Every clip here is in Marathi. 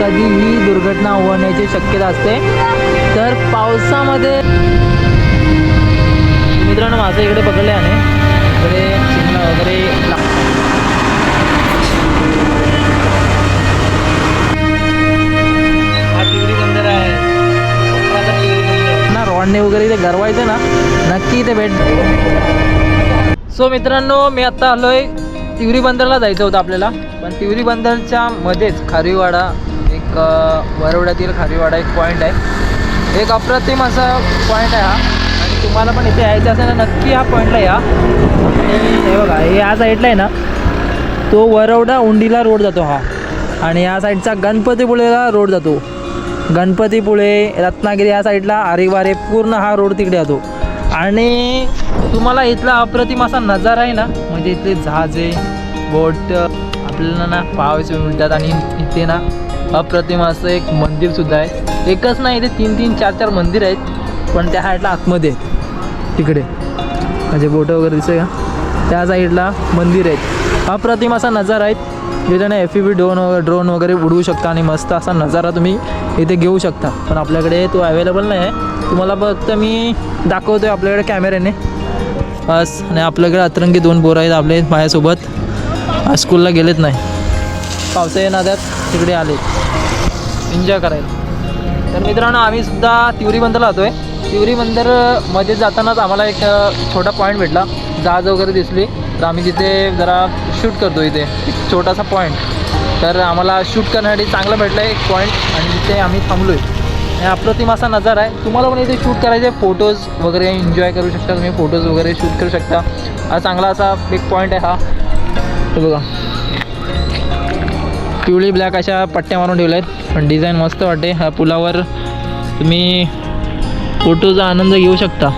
कधीही दुर्घटना होण्याची शक्यता असते. तर पावसामध्ये मित्रांनो माझं इकडे पकडले आहे इकडे चिमणा वगैरे ना रॉडने वगैरे इथे गरवायचं ना नक्की इथे भेट सो मित्रांनो मी आत्ता आलोय तिवरी बंदरला जायचं होतं आपल्याला. पण तिवरी बंदरच्या मध्येच खारीवाडा एक वरवड्यातील खारीवाडा एक पॉईंट आहे. एक अप्रतिम असा पॉईंट आहे हा. आणि तुम्हाला पण इथे यायचं असेल ना नक्की ह्या पॉईंटला या. हे बघा हे या साईडला आहे ना तो वरवडा उंडीला रोड जातो हा. आणि या साईडचा गणपतीपुळेला रोड जातो. गणपतीपुळे रत्नागिरी या साईडला आरेवारे पूर्ण हा रोड तिकडे जातो. आणि तुम्हाला इथला अप्रतिम असा नजारा आहे ना म्हणजे इथले जहाजे बोट आपल्याला ना पाहायचे मिळतात. आणि इथे ना अप्रतिम असं एक मंदिरसुद्धा आहे. एकच नाही इथे तीन तीन चार चार मंदिर आहेत पण त्या साईडला आतमध्ये आहेत. तिकडे. म्हणजे बोटं वगैरे दिसते का? त्या साईडला मंदिर आहेत. अप्रतिम असा नजारा आहे. जिथे एफ ई बी ड्रोन वगैरे ड्रोन वगैरे उडवू शकता आणि मस्त असा नजारा तुम्ही इथे घेऊ शकता. पण आपल्याकडे तो अवेलेबल नाही आहे. तुम्हाला फक्त मी दाखवतो आहे आपल्याकडे कॅमेऱ्याने बस. आणि आपल्याकडे अतरंगी दोन पोरं आहेत आपले माझ्यासोबत. स्कूलला गेलेत नाही. पावसाळ्या नद्यात तिकडे आले. एन्जॉय करायला. तर मित्रांनो आम्ही सुद्धा तिवरी बंदरला जातो आहे तिवरी बंदरमध्ये जातानाच आम्हाला एक छोटा पॉईंट भेटला. जहाज वगैरे दिसली. तर आम्ही तिथे जरा शूट करतो इथे. एक छोटासा पॉईंट तर आम्हाला शूट करण्यासाठी चांगलं भेटलं आहे एक पॉईंट आणि तिथे आम्ही थांबलो आहे आणि अप्रतिम असा नजारा आहे. तुम्हाला पण इथे शूट करायचे फोटोज वगैरे एन्जॉय करू शकता. तुम्ही फोटोज वगैरे शूट करू शकता. हा चांगला असा एक पॉईंट आहे हा बघा. पिवळी ब्लॅक अशा पट्ट्या मारून ठेवल्या आहेत पण डिझाईन मस्त वाटते. ह्या पुलावर तुम्ही फोटोचा आनंद घेऊ शकता.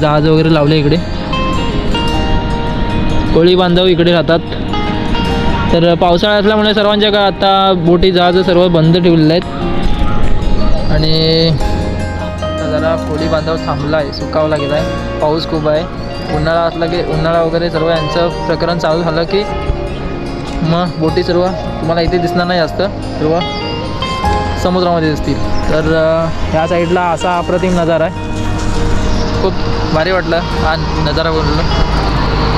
जहाज वगैरे लावले इकडे. कोळी बांधव इकडे राहतात. तर पावसाळा असल्यामुळे सर्वांच्या का आता बोटी जहाज सर्व बंद ठेवलेले आहेत. आणि जरा कोळी बांधव थांबला आहे सुकावला गेला आहे पाऊस खूप आहे. उन्हाळा असला की उन्हाळा वगैरे सर्व यांचं प्रकरण चालू झालं की मग बोटी सर्व तुम्हाला इथे दिसणार नाही जास्त. सर्व समुद्रामध्ये दिसतील. तर ह्या साईडला असा अप्रतिम नजारा आहे. खूप भारी वाटलं हा नजारा बोललं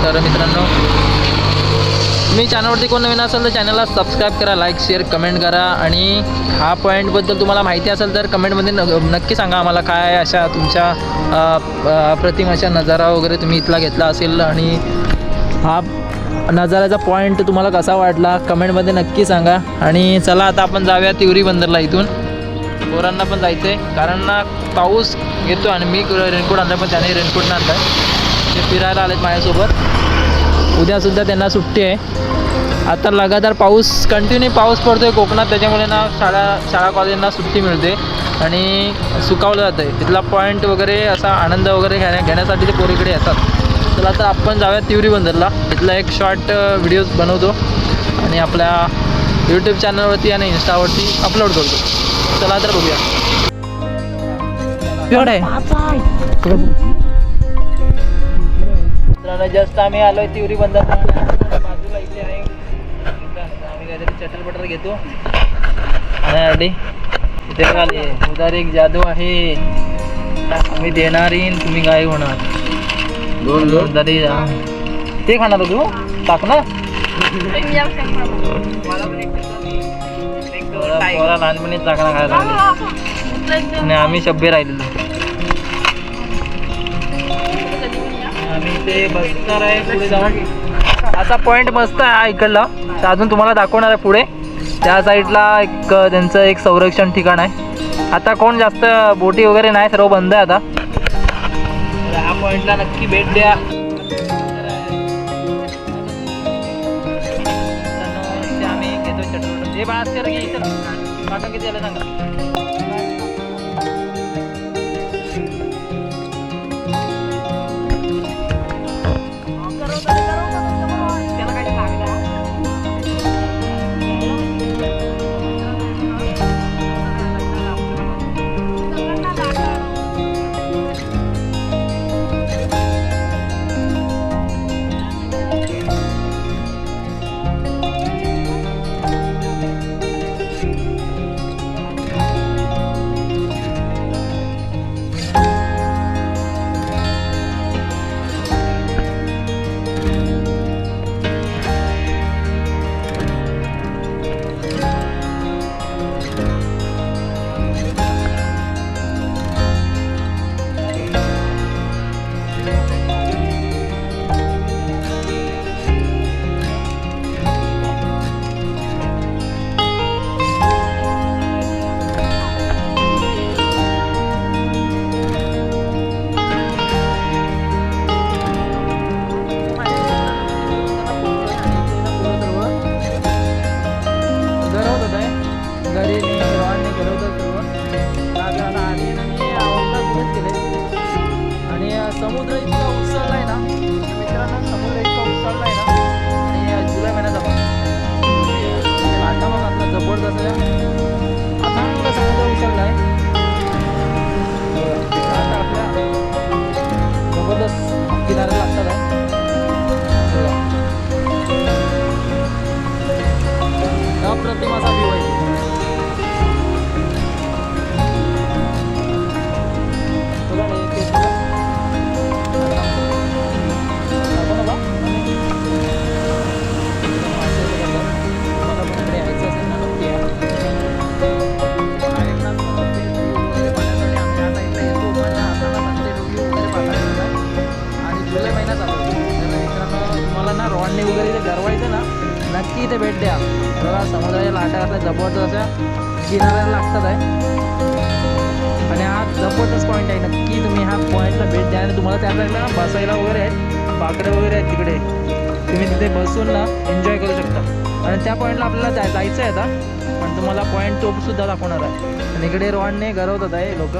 तर मित्रांनो मी चॅनलवरती कोण नवीन असेल तर चॅनलला सबस्क्राईब करा लाईक शेअर कमेंट करा आणि हा पॉईंटबद्दल तुम्हाला माहिती असेल तर कमेंटमध्ये न नक्की सांगा आम्हाला काय अशा तुमच्या अप्रतिम अशा नजारा वगैरे तुम्ही इथला घेतला असेल आणि हा नजाऱ्याचा पॉईंट तुम्हाला कसा वाटला कमेंटमध्ये नक्की सांगा. आणि चला आता आपण जाऊया तिवरी बंदरला इथून. पोरांना पण जायचं आहे कारण ना पाऊस येतो आणि मी रेनकोट आणला पण त्याने रेनकोट नाही आणला ते फिरायला आलेत माझ्यासोबत. उद्यासुद्धा त्यांना सुट्टी आहे. आता लगातार पाऊस कंटिन्यू पाऊस पडतो आहे कोकणात त्याच्यामुळे ना शाळा शाळा कॉलेजांना सुट्टी मिळते. आणि सुकावलं जातं आहे तिथला पॉईंट वगैरे असा आनंद वगैरे घेण्या घेण्यासाठी ते पोरीकडे येतात. चला आता आपण जाऊया तिवरी बंदरला. इथला एक शॉर्ट व्हिडिओज बनवतो आणि आपल्या यूट्यूब चॅनलवरती आणि इन्स्टावरती अपलोड करतो. चला तर बघूया. जस्ट आम्ही आलोय तिवरी बंदर बाजूला इथे आहे. आम्ही काहीतरी चटल बटर घेतो. खाण्यासाठी इथे उदार एक जादू आहे. आम्ही देणार येईन तुम्ही काय होणार? दोन दोन तरी ते खाणार तू टाक ना पोरा लहानपणी चाकणा खायला. लागले आणि आम्ही शब्बे राहिलेलो. आम्ही ते बसणार आहे पुढे जाऊन. असा पॉइंट मस्त आहे हा इकडला. तर अजून तुम्हाला दाखवणार आहे पुढे. त्या साईडला एक त्यांचं एक संरक्षण ठिकाण आहे. आता कोण जास्त बोटी वगैरे नाही सर्व बंद आहे आता. पॉइंटला नक्की भेट द्या. आम्ही घेतो चटपट हे पण कर घे इथं. किती आलं सांगा? अप्रतिम असा समुद्राच्या जबरदस्त अशा किनाऱ्याला लागतात आहे. आणि हा जबरदस्त पॉईंट आहे. नक्की तुम्ही ह्या पॉईंटला भेट द्या. आणि तुम्हाला त्या साईडला बसायला वगैरे आहेत. बाकडे वगैरे आहेत तिकडे. तुम्ही तिथे बसून ना एन्जॉय करू शकता. आणि त्या पॉईंटला आपल्याला जाय जायचं आहे आता. पण तुम्हाला पॉईंट तोपसुद्धा दाखवणार आहे. आणि इकडे रॉडने गरवतात आहे लोक.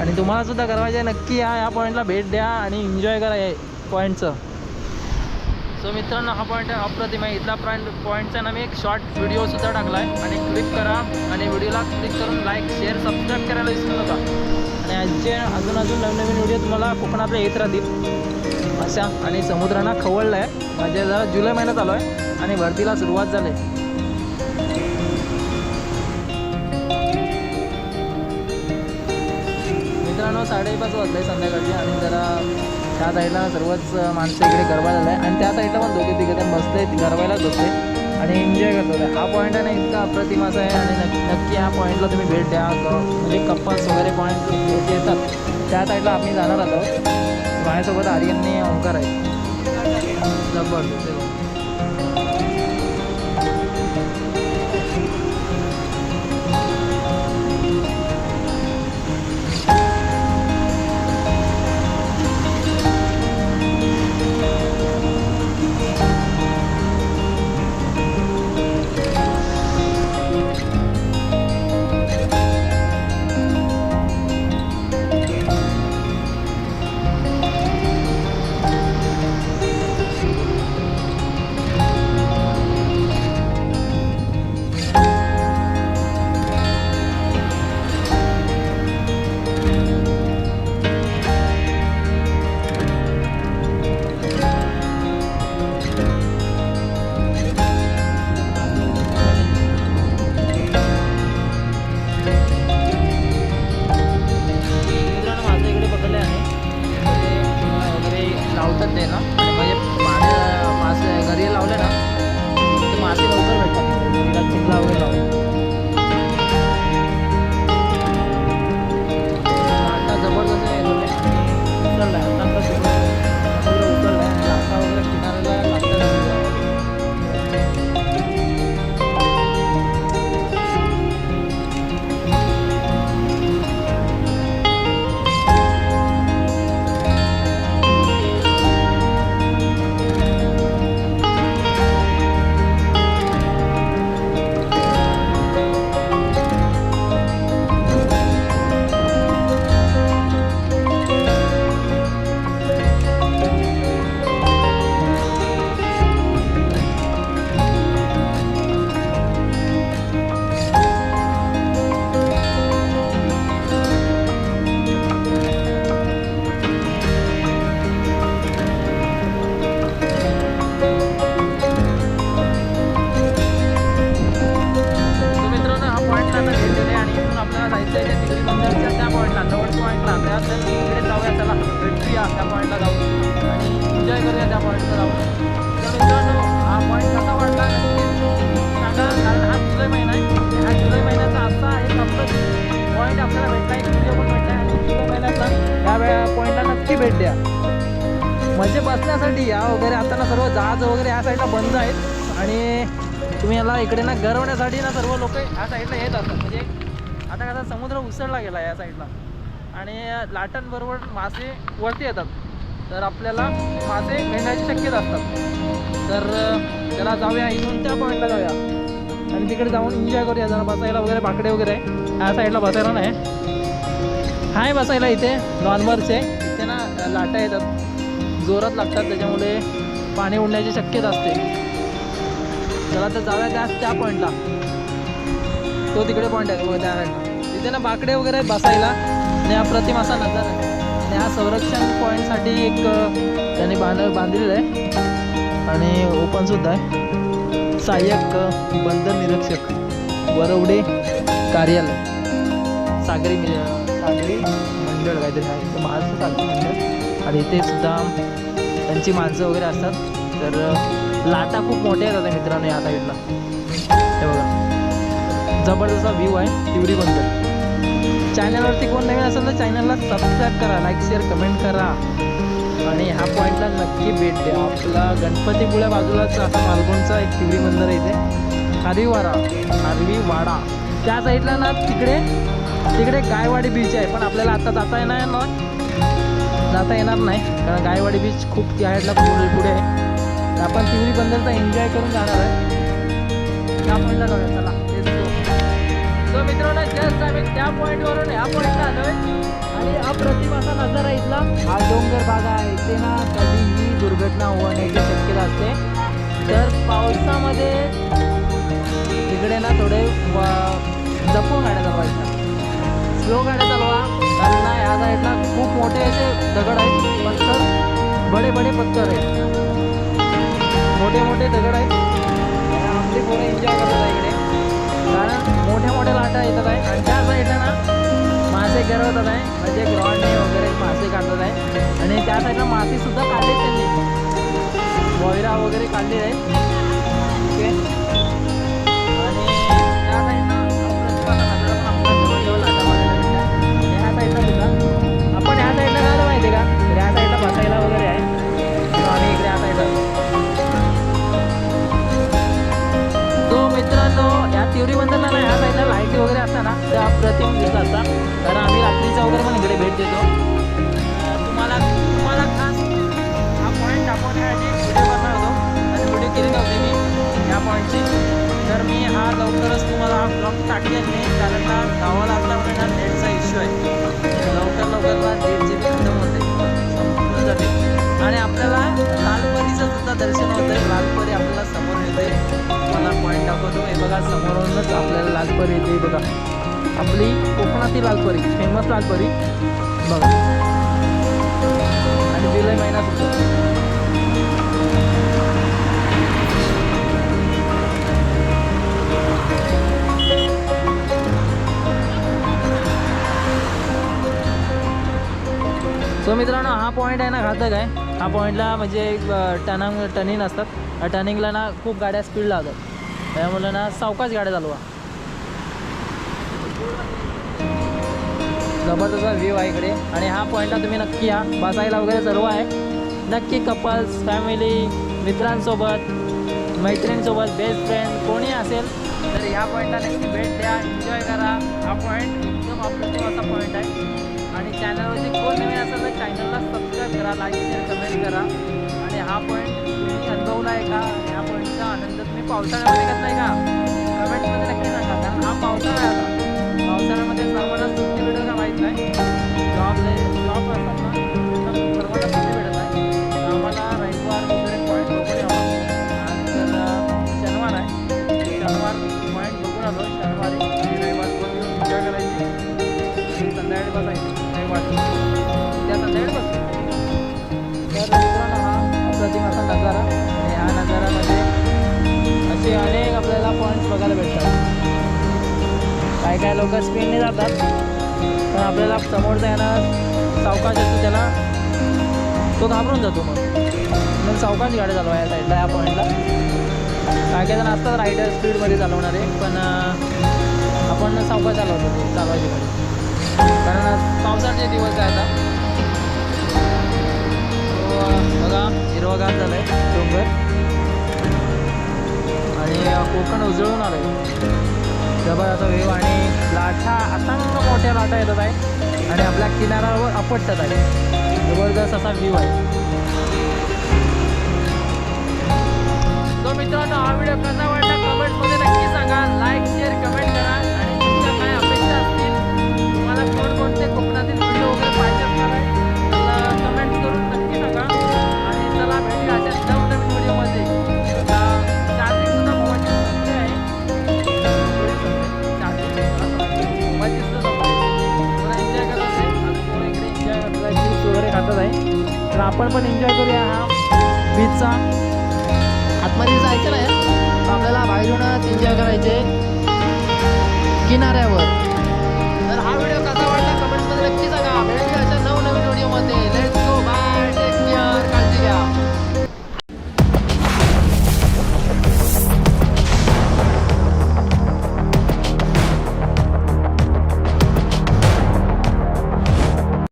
आणि तुम्हाला सुद्धा गरवायचं आहे नक्की या या पॉईंटला भेट द्या आणि एन्जॉय करा या पॉईंटचं सो मित्रांनो हा पॉईंट अप्रतिम आहे. इथला पॉईंट पॉईंटचा ना मी एक शॉर्ट व्हिडिओसुद्धा टाकला आहे आणि क्लिक करा आणि व्हिडिओला क्लिक करून लाईक शेअर सबस्क्राईब करायला विसरू नका. आणि आजचे अजून अजून नवीन नवीन व्हिडिओ तुम्हाला कोकणातले येत राहतील. अशा. आणि समुद्रांना खवळलं आहे म्हणजे जरा जुलै महिन्यात आलो आहे आणि भरतीला सुरुवात झाली. मित्रांनो साडेपाच वाजले संध्याकाळचे. आणि जरा त्या साईडला सर्वच माणसं इकडे गरबा झाला आहे आणि त्या साईडला पण दोघे तिघे जण बसले गरबायलाच बसले आणि एन्जॉय करतो हा पॉईंट आहे ना इतका अप्रतिम असा आहे. आणि नक्की नक्की ह्या पॉईंटला तुम्ही भेट द्या. म्हणजे कप्पल्स वगैरे पॉईंट येतात त्या साईडला आम्ही जाणार आहोत. माझ्यासोबत आर्यनने ओंकार आहे. जबरदस्त. लावतात ते म्हणजे बसण्यासाठी या वगैरे. आता ना सर्व जहाज वगैरे या साईडला बंद आहेत. आणि तुम्ही याला इकडे ना गरवण्यासाठी ना सर्व लोक ह्या साईडला येत असतात. म्हणजे आता कसा समुद्र उसळला गेला या साईडला आणि लाटांबरोबर मासे वरती येतात. तर आपल्याला मासे मिळण्याची शक्यता असतात. तर त्याला जाऊया. इथून त्या पॉईंटला जाऊया. आणि तिकडे जाऊन एन्जॉय करूया. जरा बसायला वगैरे बाकडे वगैरे. आहे ह्या साईडला बसायला नाही. आहे बसायला इथे. नॉर्मलचे इथे ना लाटा येतात. जोरात लागतात त्याच्यामुळे पाणी उडण्याची शक्यता असते. चला तर जाऊया त्या त्या पॉईंटला तो तिकडे पॉईंट आहे त्या साईडला तिथे ना बाकडे वगैरे आहेत बसायला आणि अप्रतिम असा नजर आहे. आणि हा संरक्षण पॉईंटसाठी एक त्यांनी बांध बांधलेलं आहे. आणि ओपनसुद्धा आहे. सहाय्यक बंदर निरीक्षक वरवडे कार्यालय. सागरी सागरी मंडळ काहीतरी आहे. महाराष्ट्र सागरी मंडळ. आणि इथे सुद्धा त्यांची माणसं वगैरे असतात. तर लाटा खूप मोठ्या आहेत आता मित्रांनो या साईडला हे बघा. जबरदस्त व्ह्यू आहे तिवरी बंदर चॅनलवरती कोण नवीन असेल तर चॅनलला सबस्क्राईब करा लाईक शेअर कमेंट करा. आणि ह्या पॉईंटला नक्की भेट द्या. आपला गणपतीपुळ्या बाजूलाच असा मालवणचा एक तिवरी मंदिर आहे इथे खारीवाडा वाडा त्या साईडला ना तिकडे तिकडे गायवाडी बीच आहे. पण आपल्याला आता जाता येणार ना जाता येणार नाही. कारण गायवाडी बीच खूप त्या साईडला पुढे पुढे. आहे तर आपण तिवरी बंदरचा एन्जॉय करून जाणार आहे. त्या पॉईंटला जाऊया चला. Let's सो मित्रांनो जस्ट आम्ही त्या पॉईंटवरून ह्या पॉईंटला आलोय. आणि अप्रतिम असा नजारा इथला हा डोंगर भाग आहे. इथे ना कधीही दुर्घटना होण्याची शक्यता असते. तर पावसामध्ये तिकडे ना थोडे जपून गाड्या चालवायच्या. स्लो गाड्या चालवायच्या. ह्या साईडला खूप मोठे असे दगड आहेत पत्थर बडे बडे पत्थर आहेत. मोठे मोठे दगड आहेत. आपले पोरं एन्जॉय करतात आहे इकडे. कारण मोठ्या मोठ्या लाटा येतात आहे. आणि त्या साईडला ना मासे गरवतात आहे. म्हणजे ग्रॉडने वगैरे मासे काढतात आहे. आणि त्या साईडला मासेसुद्धा काढले त्यांनी. वैरा वगैरे काढले आहेत. ओके. ना त्या अप्रतिम दिसत असतात कारण आम्ही रात्रीचा वगैरे पण इकडे भेट देतो. तुम्हाला तुम्हाला खास हा पॉईंट दाखवण्यासाठी व्हिडिओ करणार होतो आणि व्हिडिओ केली नव्हती मी या पॉईंटची तर मी हा लवकरच तुम्हाला हा ब्लॉग टाकेल नाही कारण का गावाला असल्यामुळे ना नेटचा इश्यू आहे. लवकर लवकर ना नेट खतम होते जाते. आणि आपल्याला लालपरीचं सुद्धा दर्शन होतं लालपरी आपल्याला समोर येते मला पॉईंट दाखवतो. हे बघा समोरूनच आपल्याला लालपरी येते. बघा. आपली कोकणातील लालपरी फेमस लालपरी. बघा. आणि जुलै महिना सुद्धा सो मित्रांनो हा पॉईंट आहे ना घातक आहे. हा पॉईंटला म्हणजे एक टनांग टनिंग असतात. टर्निंगला ना खूप गाड्या स्पीड लावतात. त्यामुळे ना सावकाश गाड्या चालवा. जबरदस्त व्ह्यू आहे इकडे. आणि हा पॉईंटला तुम्ही नक्की या. बसायला वगैरे सर्व आहे. नक्की कपल्स फॅमिली मित्रांसोबत मैत्रिणींसोबत बेस्ट फ्रेंड कोणी असेल तर ह्या पॉईंटला नक्की भेट द्या. एन्जॉय करा. हा पॉईंट एकदम अप्रतिम असा पॉईंट आहे. आणि चॅनलवरती कोण नवीन असेल तर चॅनलला सबस्क्राईब करा लाईक शेअर कमेंट करा. आणि हा पॉईंट आहे का? ह्या पॉईंटचा आनंद तुम्ही पावसाळ्यामध्ये घेतला का? कमेंटमध्ये नक्की सांगा. कारण हा पावसाळा आहे काय काय लोक स्पीडने जातात. पण आपल्याला समोरचा येणार सावकाश असतो त्याला. तो घाबरून जातो मग. मग सावकाश गाडी चालवा या साईडला या पॉईंटला काय काय जण असतात रायडर स्पीडमध्ये चालवणारे पण आपण सावकाश चालवतो ते चालवायची गाडी. कारण पावसाचे दिवस आहे आता हो, बघा हिरवागार झालं आहे डोंगर. आणि कोकण उजळून आलं आहे जबरदस्त वेव आणि लाटा असंख्य मोठ्या लाटा येतात आहे. आणि आपल्या किनाऱ्यावर आपटतात आहे. जबरदस्त असा व्ह्यू आहे. तो मित्रांनो हा व्हिडिओ कसा वाटला कमेंटमध्ये नक्की सांगा. लाईक शेअर कमेंट करा. आणि तुमच्या काय अपेक्षा असतील तुम्हाला कोणकोणते कोकणातील व्हिडिओ वगैरे पाहिजे मला कमेंट करून नक्की सांगा. आणि चला भेटूया अशा नवनवीन व्हिडिओमध्ये आहे. तर आपण पण एन्जॉय करूया हा बीचचा आतमध्ये जायचं नाही. आपल्याला बाहेरूनच एन्जॉय करायचे किनाऱ्यावर. तर हा व्हिडिओ कसा वाटला? कमेंटमध्ये नक्की सांगा. भेटूया अशा नवनवीन व्हिडिओमध्ये